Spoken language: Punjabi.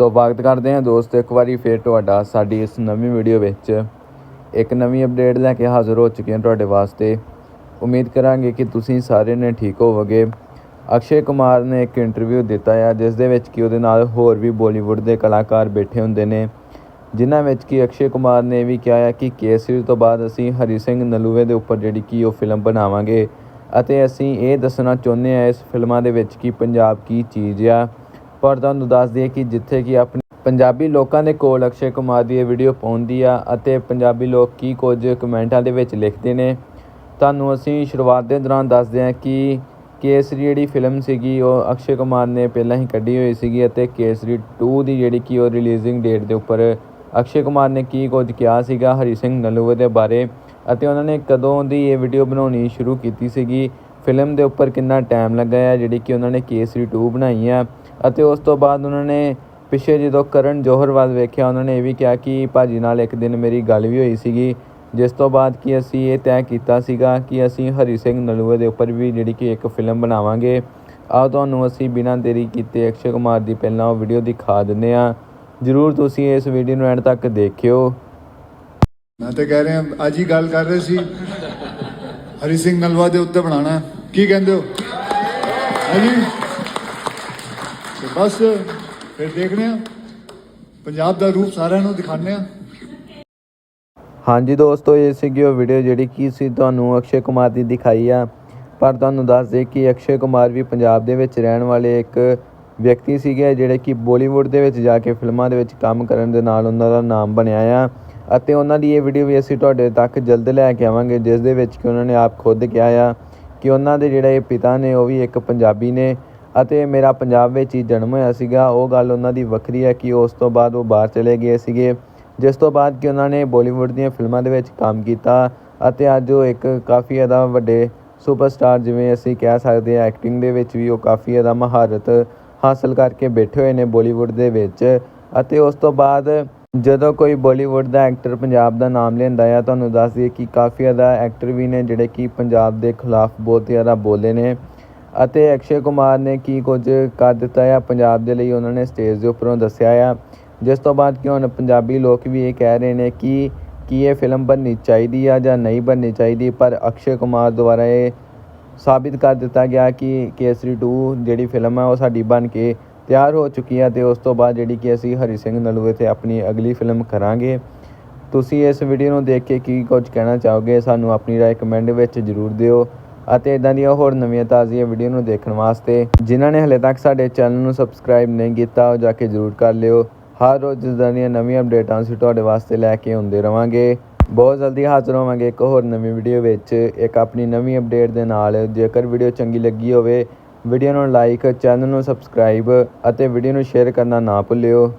ਸਵਾਗਤ ਕਰਦੇ ਹਾਂ ਦੋਸਤੋ, ਇੱਕ ਵਾਰੀ ਫੇਰ ਤੁਹਾਡਾ ਸਾਡੀ ਇਸ ਨਵੀਂ ਵੀਡੀਓ ਵਿੱਚ। ਇੱਕ ਨਵੀਂ ਅਪਡੇਟ ਲੈ ਕੇ ਹਾਜ਼ਰ ਹੋ ਚੁੱਕੇ ਹਾਂ ਤੁਹਾਡੇ ਵਾਸਤੇ। ਉਮੀਦ ਕਰਾਂਗੇ ਕਿ ਤੁਸੀਂ ਸਾਰੇ ਨੇ ਠੀਕ ਹੋਵੋਗੇ। ਅਕਸ਼ੇ ਕੁਮਾਰ ਨੇ ਇੱਕ ਇੰਟਰਵਿਊ ਦਿੱਤਾ ਹੈ ਜਿਸ ਦੇ ਵਿੱਚ ਕਿ ਉਹਦੇ ਨਾਲ ਹੋਰ ਵੀ ਬਾਲੀਵੁੱਡ ਦੇ ਕਲਾਕਾਰ ਬੈਠੇ ਹੁੰਦੇ ਨੇ, ਜਿਨ੍ਹਾਂ ਵਿੱਚ ਕਿ ਅਕਸ਼ੇ ਕੁਮਾਰ ਨੇ ਵੀ ਕਿਹਾ ਹੈ ਕਿ ਕੇਸਰੀ ਤੋਂ ਬਾਅਦ ਅਸੀਂ ਹਰੀ ਸਿੰਘ ਨਲੂਵੇ ਦੇ ਉੱਪਰ ਜਿਹੜੀ ਕਿ ਉਹ ਫਿਲਮ ਬਣਾਵਾਂਗੇ। ਅਤੇ ਅਸੀਂ ਇਹ ਦੱਸਣਾ ਚਾਹੁੰਦੇ ਹਾਂ ਇਸ ਫਿਲਮਾਂ ਦੇ ਵਿੱਚ ਕਿ ਪੰਜਾਬ ਕੀ ਚੀਜ਼ ਆ। ਪਰ ਤੁਹਾਨੂੰ ਦੱਸ ਦਈਏ ਕਿ ਜਿੱਥੇ ਕਿ ਆਪਣੇ ਪੰਜਾਬੀ ਲੋਕਾਂ ਦੇ ਕੋਲ ਅਕਸ਼ੇ ਕੁਮਾਰ ਦੀ ਇਹ ਵੀਡੀਓ ਪਹੁੰਚਦੀ ਆ ਅਤੇ ਪੰਜਾਬੀ ਲੋਕ ਕੀ ਕੁਝ ਕਮੈਂਟਾਂ ਦੇ ਵਿੱਚ ਲਿਖਦੇ ਨੇ। ਤੁਹਾਨੂੰ ਅਸੀਂ ਸ਼ੁਰੂਆਤ ਦੇ ਦੌਰਾਨ ਦੱਸਦੇ ਹਾਂ ਕਿ ਕੇਸਰੀ ਜਿਹੜੀ ਫਿਲਮ ਸੀਗੀ, ਉਹ ਅਕਸ਼ੇ ਕੁਮਾਰ ਨੇ ਪਹਿਲਾਂ ਹੀ ਕੱਢੀ ਹੋਈ ਸੀਗੀ ਅਤੇ ਕੇਸਰੀ 2 ਦੀ ਜਿਹੜੀ ਕਿ ਉਹ ਰਿਲੀਜ਼ਿੰਗ ਡੇਟ ਦੇ ਉੱਪਰ ਅਕਸ਼ੇ ਕੁਮਾਰ ਨੇ ਕੀ ਕੁਝ ਕਿਹਾ ਸੀਗਾ, ਹਰੀ ਸਿੰਘ ਨਲੂਵੇ ਦੇ ਬਾਰੇ ਅਤੇ ਉਹਨਾਂ ਨੇ ਕਦੋਂ ਦੀ ਇਹ ਵੀਡੀਓ ਬਣਾਉਣੀ ਸ਼ੁਰੂ ਕੀਤੀ ਸੀਗੀ ਫਿਲਮ ਦੇ ਉੱਪਰ ਕਿੰਨਾ ਟਾਈਮ ਲੱਗਾ ਹੈ ਜਿਹੜੀ ਕਿ ਉਹਨਾਂ ਨੇ ਕੇਸਰੀ 2 ਬਣਾਈ ਆ। ਅਤੇ ਉਸ ਤੋਂ ਬਾਅਦ ਉਹਨਾਂ ਨੇ ਪਿੱਛੇ ਜਦੋਂ ਕਰਨ ਜੋਹਰ ਵੱਲ ਵੇਖਿਆ, ਉਹਨਾਂ ਨੇ ਇਹ ਵੀ ਕਿਹਾ ਕਿ ਭਾਜੀ ਨਾਲ ਇੱਕ ਦਿਨ ਮੇਰੀ ਗੱਲ ਵੀ ਹੋਈ ਸੀਗੀ, ਜਿਸ ਤੋਂ ਬਾਅਦ ਕਿ ਅਸੀਂ ਇਹ ਤੈਅ ਕੀਤਾ ਸੀਗਾ ਕਿ ਅਸੀਂ ਹਰੀ ਸਿੰਘ ਨਲੂਏ ਦੇ ਉੱਪਰ ਵੀ ਜਿਹੜੀ ਕਿ ਇੱਕ ਫਿਲਮ ਬਣਾਵਾਂਗੇ। ਆਓ ਤੁਹਾਨੂੰ ਅਸੀਂ ਬਿਨਾਂ ਦੇਰੀ ਕੀਤੇ ਅਕਸ਼ੇ ਕੁਮਾਰ ਦੀ ਪਹਿਲਾਂ ਉਹ ਵੀਡੀਓ ਦਿਖਾ ਦਿੰਦੇ ਆ ਜਰੂਰ ਤੁਸੀਂ ਇਸ ਵੀਡੀਓ ਨੂੰ ਐਂਡ ਤੱਕ ਦੇਖਿਓ। ਮੈਂ ਤਾਂ ਕਹਿ ਰਿਹਾ, ਅੱਜ ਹੀ ਗੱਲ ਕਰ ਰਹੇ ਸੀ, ਹਰੀ ਸਿੰਘ ਨਲਵਾ ਦੇ ਉੱਤੇ ਬਣਾਉਣਾ ਕੀ ਕਹਿੰਦੇ ਹੋ? ਹਾਂਜੀ। ਬਸ, ਫਿਰ ਦੇਖਦੇ ਹਾਂ। ਪੰਜਾਬ ਦਾ ਰੂਪ ਸਾਰਿਆਂ ਨੂੰ ਦਿਖਾਉਂਦੇ ਹਾਂ। ਹਾਂਜੀ ਦੋਸਤੋ, ਇਹ ਸੀਗੀ ਉਹ ਵੀਡੀਓ ਜਿਹੜੀ ਕੀ ਸੀ ਤੁਹਾਨੂੰ ਅਕਸ਼ੇ ਕੁਮਾਰ ਦੀ ਦਿਖਾਈ ਆ। ਪਰ ਤੁਹਾਨੂੰ ਦੱਸ ਦੇ ਕਿ ਅਕਸ਼ੇ ਕੁਮਾਰ ਵੀ ਪੰਜਾਬ ਦੇ ਵਿੱਚ ਰਹਿਣ ਵਾਲੇ ਇੱਕ ਵਿਅਕਤੀ ਸੀਗੇ, ਜਿਹੜੇ ਕਿ ਬਾਲੀਵੁੱਡ ਦੇ ਵਿੱਚ ਜਾ ਕੇ ਫਿਲਮਾਂ ਦੇ ਵਿੱਚ ਕੰਮ ਕਰਨ ਦੇ ਨਾਲ ਉਹਨਾਂ ਦਾ ਨਾਮ ਬਣਿਆ ਆ। ਅਤੇ ਉਹਨਾਂ ਦੀ ਇਹ ਵੀਡੀਓ ਵੀ ਅਸੀਂ ਤੁਹਾਡੇ ਤੱਕ ਜਲਦ ਲੈ ਕੇ ਆਵਾਂਗੇ, ਜਿਸ ਦੇ ਵਿੱਚ ਕਿ ਉਹਨਾਂ ਨੇ ਆਪ ਖੁਦ ਕਿਹਾ ਆ ਕਿ ਉਹਨਾਂ ਦੇ ਜਿਹੜੇ ਪਿਤਾ ਨੇ, ਉਹ ਵੀ ਇੱਕ ਪੰਜਾਬੀ ਨੇ। ਅਤੇ ਮੇਰਾ ਪੰਜਾਬ ਵਿੱਚ ਹੀ ਜਨਮ ਹੋਇਆ ਸੀਗਾ। ਉਹ ਗੱਲ ਉਹਨਾਂ ਦੀ ਵੱਖਰੀ ਹੈ ਕਿ ਉਸ ਤੋਂ ਬਾਅਦ ਉਹ ਬਾਹਰ ਚਲੇ ਗਏ ਸੀਗੇ। ਜਿਸ ਤੋਂ ਬਾਅਦ ਕਿ ਉਹਨਾਂ ਨੇ ਬੋਲੀਵੁੱਡ ਦੀਆਂ ਫਿਲਮਾਂ ਦੇ ਵਿੱਚ ਕੰਮ ਕੀਤਾ ਅਤੇ ਅੱਜ ਉਹ ਇੱਕ ਕਾਫੀ ਜ਼ਿਆਦਾ ਵੱਡੇ ਸੁਪਰਸਟਾਰ ਜਿਵੇਂ ਅਸੀਂ ਕਹਿ ਸਕਦੇ ਹਾਂ ਐਕਟਿੰਗ ਦੇ ਵਿੱਚ ਵੀ ਉਹ ਕਾਫੀ ਜ਼ਿਆਦਾ ਮਹਾਰਤ ਹਾਸਲ ਕਰਕੇ ਬੈਠੇ ਹੋਏ ਨੇ ਬੋਲੀਵੁੱਡ ਦੇ ਵਿੱਚ ਅਤੇ ਉਸ ਤੋਂ ਬਾਅਦ ਜਦੋਂ ਕੋਈ ਬਾਲੀਵੁੱਡ ਦਾ ਐਕਟਰ ਪੰਜਾਬ ਦਾ ਨਾਮ ਲੈਂਦਾ ਆ ਤੁਹਾਨੂੰ ਦੱਸ ਦਈਏ ਕਿ ਕਾਫੀ ਜ਼ਿਆਦਾ ਐਕਟਰ ਵੀ ਨੇ ਜਿਹੜੇ ਕਿ ਪੰਜਾਬ ਦੇ ਖਿਲਾਫ ਬਹੁਤ ਜ਼ਿਆਦਾ ਬੋਲੇ ਨੇ। ਅਤੇ ਅਕਸ਼ੇ ਕੁਮਾਰ ਨੇ ਕੀ ਕੁਝ ਕਰ ਦਿੱਤਾ ਆ ਪੰਜਾਬ ਦੇ ਲਈ ਉਹਨਾਂ ਨੇ ਸਟੇਜ ਦੇ ਉੱਪਰੋਂ ਦੱਸਿਆ ਆ। ਜਿਸ ਤੋਂ ਬਾਅਦ ਕਿ ਹੁਣ ਪੰਜਾਬੀ ਲੋਕ ਵੀ ਇਹ ਕਹਿ ਰਹੇ ਨੇ ਕਿ, ਕੀ ਇਹ ਫਿਲਮ ਬਣਨੀ ਚਾਹੀਦੀ ਆ ਜਾਂ ਨਹੀਂ ਬਣਨੀ ਚਾਹੀਦੀ, ਪਰ ਅਕਸ਼ੇ ਕੁਮਾਰ ਦੁਆਰਾ ਇਹ ਸਾਬਿਤ ਕਰ ਦਿੱਤਾ ਗਿਆ ਕਿ ਕੇਸਰੀ 2 ਜਿਹੜੀ ਫਿਲਮ ਹੈ ਉਹ ਸਾਡੀ ਬਣ ਕੇ ਤਿਆਰ ਹੋ ਚੁੱਕੀ ਹੈ ਤੇ ਉਸ ਤੋਂ ਬਾਅਦ ਜਿਹੜੀ ਕਿ ਅਸੀਂ ਹਰੀ ਸਿੰਘ ਨਲੂਏ ਤੇ ਆਪਣੀ ਅਗਲੀ ਫਿਲਮ ਕਰਾਂਗੇ। ਤੁਸੀਂ ਇਸ ਵੀਡੀਓ ਨੂੰ ਦੇਖ ਕੇ ਕੀ ਕੁਝ ਕਹਿਣਾ ਚਾਹੋਗੇ? ਸਾਨੂੰ ਆਪਣੀ ਰਾਏ ਕਮੈਂਟ ਵਿੱਚ ਜ਼ਰੂਰ ਦਿਓ। ਅਤੇ ਇਦਾਂ ਦੀਆਂ ਹੋਰ ਨਵੀਆਂ ਤਾਜ਼ੀਆਂ ਵੀਡੀਓ ਨੂੰ ਦੇਖਣ ਵਾਸਤੇ ਜਿਨ੍ਹਾਂ ਨੇ ਹਲੇ ਤੱਕ ਸਾਡੇ ਚੈਨਲ ਨੂੰ ਸਬਸਕ੍ਰਾਈਬ ਨਹੀਂ ਕੀਤਾ, ਉਹ ਜਾ ਕੇ ਜ਼ਰੂਰ ਕਰ ਲਿਓ। ਹਰ ਰੋਜ਼ ਇਦਾਂ ਦੀਆਂ ਨਵੀਆਂ ਅਪਡੇਟਾਂ ਅਸੀਂ ਤੁਹਾਡੇ ਵਾਸਤੇ ਲੈ ਕੇ ਆਉਂਦੇ ਰਵਾਂਗੇ। ਬਹੁਤ ਜਲਦੀ ਹਾਜ਼ਰ ਹੋਵਾਂਗੇ ਇੱਕ ਹੋਰ ਨਵੀਂ ਵੀਡੀਓ ਵਿੱਚ। ਇੱਕ ਆਪਣੀ ਨਵੀਂ ਅਪਡੇਟ ਦੇ ਨਾਲ ਜੇਕਰ ਵੀਡੀਓ ਚੰਗੀ ਲੱਗੀ ਹੋਵੇ, ਵੀਡੀਓ ਨੂੰ ਲਾਈਕ, ਚੈਨਲ ਨੂੰ ਸਬਸਕ੍ਰਾਈਬ ਅਤੇ ਵੀਡੀਓ ਨੂੰ ਸ਼ੇਅਰ ਕਰਨਾ ਨਾ ਭੁੱਲਿਓ।